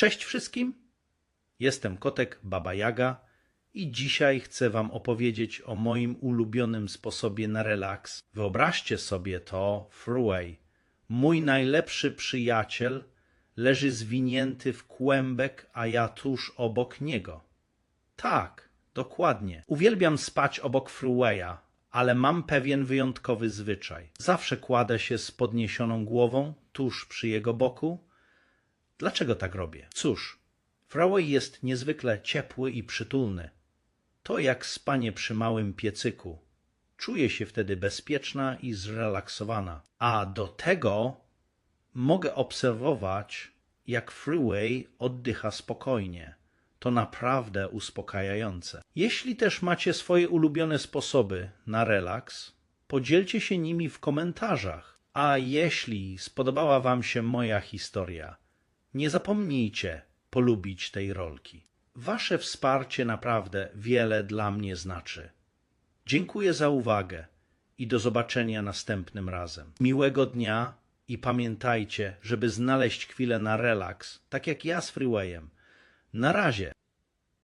Cześć wszystkim! Jestem kotek Baba Jaga i dzisiaj chcę wam opowiedzieć o moim ulubionym sposobie na relaks. Wyobraźcie sobie to freeway. Mój najlepszy przyjaciel leży zwinięty w kłębek, a ja tuż obok niego. Tak, dokładnie. Uwielbiam spać obok freewaya, ale mam pewien wyjątkowy zwyczaj. Zawsze kładę się z podniesioną głową tuż przy jego boku. Dlaczego tak robię? Cóż, freeway jest niezwykle ciepły i przytulny. To jak spanie przy małym piecyku. Czuję się wtedy bezpieczna i zrelaksowana. A do tego mogę obserwować, jak freeway oddycha spokojnie. To naprawdę uspokajające. Jeśli też macie swoje ulubione sposoby na relaks, podzielcie się nimi w komentarzach. A jeśli spodobała Wam się moja historia, nie zapomnijcie polubić tej rolki. Wasze wsparcie naprawdę wiele dla mnie znaczy. Dziękuję za uwagę i do zobaczenia następnym razem. Miłego dnia i pamiętajcie, żeby znaleźć chwilę na relaks, tak jak ja z Freewayem. Na razie.